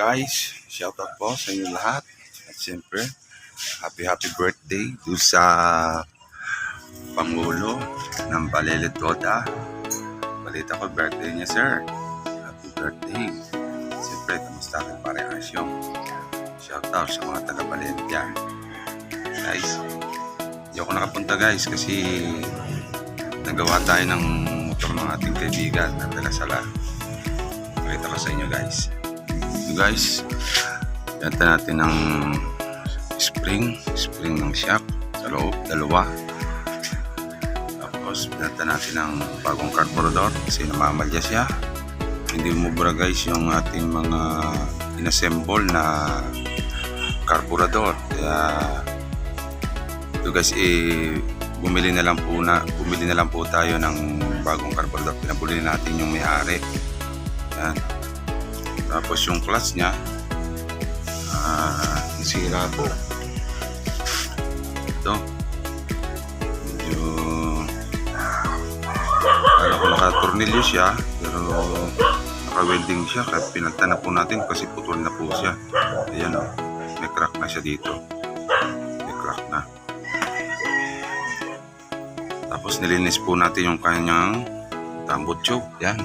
guys, shoutout po sa inyo lahat. At siyempre, happy happy birthday do sa Pangulo ng Balele Toda. Balita ko, birthday niya sir. Happy birthday. Siyempre, kamusta kayo parehasyon. Shoutout sa mga taga Valencia. Guys, hindi ako nakapunta guys kasi nagawa tayo ng motor ng ating kaibigan na taga Sala. Pakita ko sa inyo guys. So guys, ganta natin ng spring, spring ng shop sa loob, dalawa. Tapos, ganta natin ng bagong carburetor kasi namamalya siya. Hindi mubura guys yung ating mga inassemble na carburetor. Kaya, ito guys, eh, bumili na lang po na bumili na lang po tayo ng bagong carburetor. Pinabuli natin yung may-ari. Yan. Tapos yung clutch niya, ah, nasira po. Ito. Medyo, kala ko nakatornilyo siya, pero naka-welding siya. Kaya pinagta na po natin kasi putol na po siya. Ayan o, may crack na siya dito. May crack na. Tapos nilinis po natin yung kanyang tambot tube. Yan.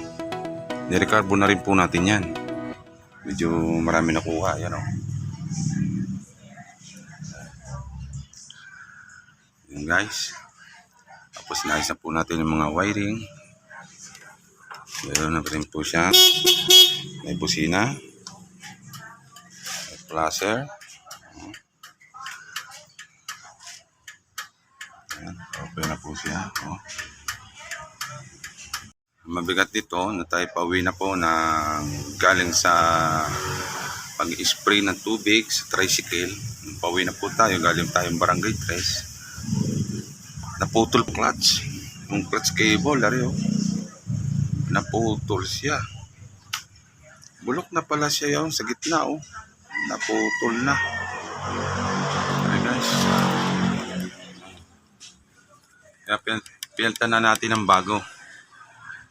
Nirecarbo na rin po natin yan. Medyo marami nakuha. Yan o. Yan guys. Tapos naayos na po natin yung mga wiring. Meron na rin po siya. May busina. May placer. Okay na po siya. Oh. Mabigat dito na tayo pauwi na po na galing sa pag-spray ng tubig sa tricycle. Pauwi na po tayo, galing tayong barangay 3. Naputol clutch. Yung clutch cable, lari oh. Naputol siya. Bulok na pala siya yun sa gitna oh. Naputol na. Okay guys. Kaya pin- pinalitan na natin ng bago.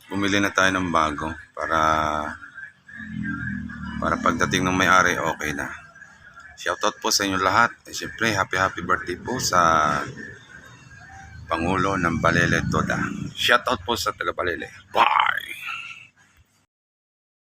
Bumili na tayo ng bago para para pagdating ng may-ari okay na. Shoutout po sa inyo lahat. Eh, Siyempre, happy happy birthday po sa Pangulo ng Balele Toda. Shoutout po sa taga Balele. Bah!